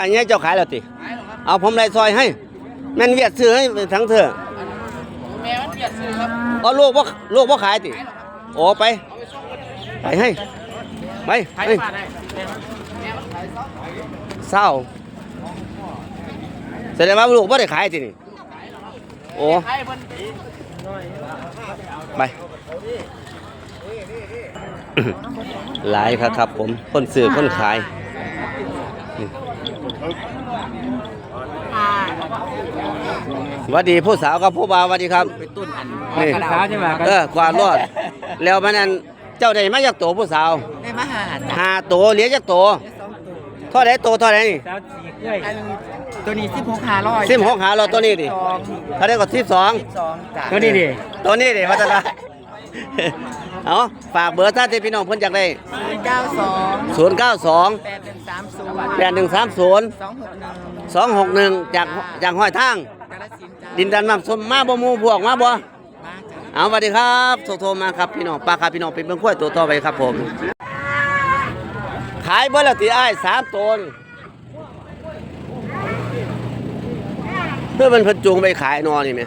อันนี้เจ้าขายแล้วติเอาผมไล่ซอยให้ แม่นเวียดซื้อให้ทั้งเถอะแม่มันเปลี่ยนซื้อครับเอาลูกบ่ลูกบ่ขายติโอ้ไปไปให้ ไปใครเฮ้ยมาได้เศร้าแสดงว่าลูกบ่ได้ขายตินี่โอ้ใครเพิ่นไป หลายครับครับผมคนซื้อคนขายนี่ สวัสดีผู้สาวกับผู้บ่าวสวัสดีครับไปตุ้นอันนี่กระดาษใช่ไหมเออกวาดรอดแล้วมันนั้นเจ้าได้มาจากโตผู้สาวได้มาหาจ้ะหาโตเหลียจากโตเท่าไหร่โตเท่าไหร่นี่สาวสีเอ้ยอันตัวนี้สิบหกห้าร้อยสิบหกหาเราตัวนี้ดิสองเท่าไหร่ก็สิบสองสองจ้ะตัวนี้ดิตัวนี้ดิพัฒนา เอาฝากเบอร์ท่านที่พี่น้องเพิ่นอยากได้เก้าสองศูนย์เก้าสองแปดหนึ่งสามศูนย์แปดหนึ่งสามศูนย์สองหกหนึ่งสองหกหนึ่งจากจากห้อยทาง กาลสินธุ์จ้ะดินดันน้ำสมมาบ่หมูพวกมาบ่ มาจ้ะเอาสวัสดีครับโทรโทรมาครับพี่น้องป้าครับพี่น้องเป็นเบิ่งขั้วยตัวต่อไปครับผม ขายเบ่แล้วตีอ้ายสามตัวนี่เพื่อมันเพิ่นจูงไปขายนอนี่แม่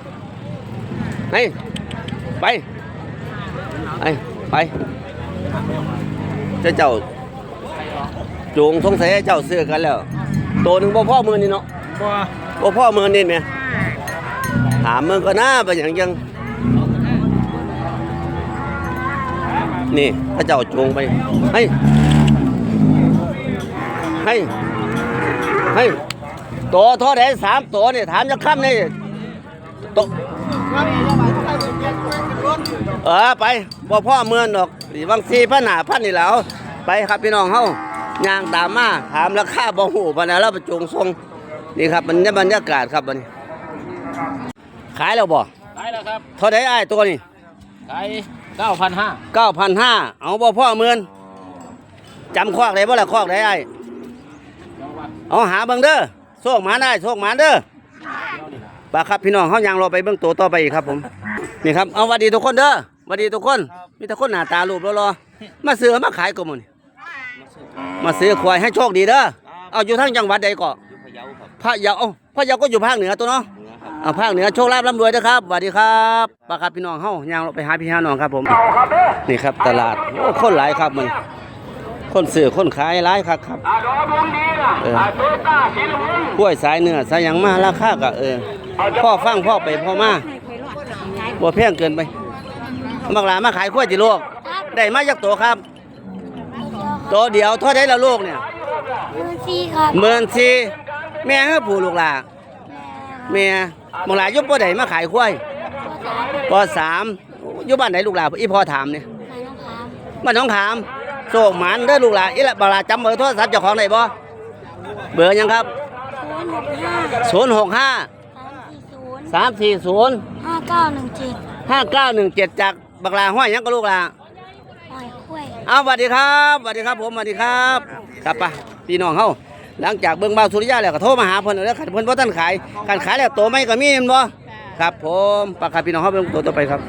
ไปไปไป ไปเจ้าเจ้าจูงสงสัยให้เจ้าซื้อกันแล้ว ตัวหนึงบ่พ่อมือนี่เนาะบัวบ่พ่อมือนี่แม่ถามมึงก็น่าไปอย่างยังนี่พระเจ้าจูงไปให้ให้ให้ตัวเท่าไหรสามตัวนี่ถามจะค่ำนี่ ตัวเออไปบ่พ่อเมือนดอกสีบางสีพันหนาพันนี่แหล้วไปครับพี่น้องเฮาย่างตามมาถามราคาบ่หูปานนั้นแล้วไปจูงทรงนี่ครับมันบรรยากาศครับบัดนี้ ขายแล้วบ่ขายแล้วครับเท่าไหรอ้ายตัวนี้ขายเก้าพันห้าเก้าพันห้าเอาบ่พ่อเมือนจำคอกได้บ่ล่ะคอกได้ไอ้เอาหาเบิ่งเด้อโชคหมาได้โชคหมาเด้อ ปาครับพี่น้องเฮายังรอไปเบิ่งตัวต่อไปอีกครับผมนี่ครับเอาหวัดดีทุกคนเด้อหวัดดีทุกคน มีแต่คนหน้าตารูปรอๆมาซื้อมาขายก็มื้อนี้มาซื้อควายให้โชคดีเด้อเอาอยู่ทางจังหวัดใดก็พะเยาครับพะเยาเอ้าพะเยาก็อยู่ภาคเหนือตัวเนาะเอาภาคเหนือโชคลาภร่ำรวยนะครับสวัสดีครับปาครับพี่น้องเฮาย่างไปหาพี่หาน้องครับผมนี่ครับตลาดโอ้คนหลายครับมันคนซื้อคนขายหลายครับครับเออกล้วยสายเนื้อสายหยังมาราคาก็เออ พ่อฟังพ่อไปพ่อมาบ่แพงเกินไปบักหลามาขายกล้วยจิโลก ได้มาจากตัวครับตัวเดียวเท่าไดแล้วลูกเนี่ยมือซีครับหมื่นสี่แม่เฮาผู้ลูกหลาแม่บักหลาอยุบบ่ได้มาขายกล้วยปสามอยู่บ้านไหนลูกหลาอีพ่อถามเนี่ยนายน้องครับบ้านหน้องขามโศกหมันเด้อลูกหลานอีละบาลาจำเบอร์โทรศัพท์เจ้าของได้บ่เบอร์หยังครับ ศูนย์หกห้า065สามสี่ศูนย์340ห้าเก้าหนึ่งเจ็ด5917จากบักลาห้อยหยังก็ลูกหลาปล่อยคุ้ยเอาสวัสดีครับสวัสดีครับผมสวัสดีครับครับปะพี่น้องเฮาหลังจากเบิ่งเบาสุริยะแล้วก็โทรมาหาเพิ่นแล้วคันเพิ่นบ่ทันขายการขายแล้วโตไม่ก็มีแม่นบ่ครับผมปะครับพี่น้องเฮาเบิ่งตัวต่อไปครับ